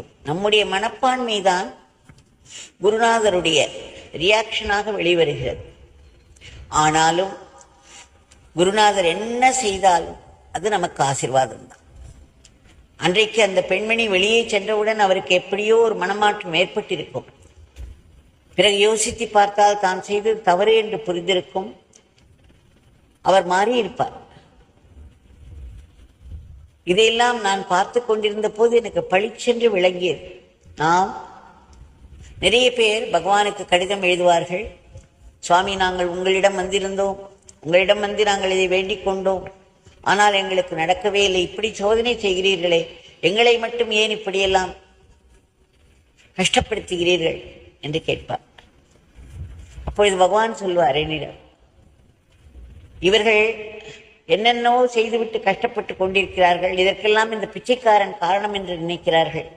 இருக்கும். நம்முடைய மனப்பான்மை தான் குருநாதருடைய ரியாக்ஷனாக வெளிவருகிறது. ஆனாலும் குருநாதர் என்ன செய்தாலும் அது நமக்கு ஆசீர்வாதம் தான். அன்றைக்கு அந்த பெண்மணி வெளியே சென்றவுடன் அவருக்கு எப்படியோ ஒரு மனமாற்றம் ஏற்பட்டிருக்கும். பிறகு யோசித்து பார்த்தால் தான் செய்தது தவறு என்று புரிந்திருக்கும். அவர் மாறியிருப்பார். இதையெல்லாம் நான் பார்த்து கொண்டிருந்த போது எனக்கு பளிச்சென்று விளங்கியது. நாம் நிறைய பேர் பகவானுக்கு கடிதம் எழுதுவார்கள். சுவாமி நாங்கள் உங்களிடம் வந்திருந்தோம். உங்களிடம் வந்து நாங்கள் இதை வேண்டிக் கொண்டோம். ஆனால் எங்களுக்கு நடக்கவே இல்லை. இப்படி சோதனை செய்கிறீர்களே. எங்களை மட்டும் ஏன் இப்படியெல்லாம் கஷ்டப்படுத்துகிறீர்கள்? என்று கேட்பார். அப்பொழுது பகவான் சொல்வார் என்னிடம் இவர்கள் என்னென்னவோ செய்துவிட்டு கஷ்டப்பட்டு கொண்டிருக்கிறார்கள். இதற்கெல்லாம் இந்த பிச்சைக்காரன் காரணம் என்று நினைக்கிறார்கள்.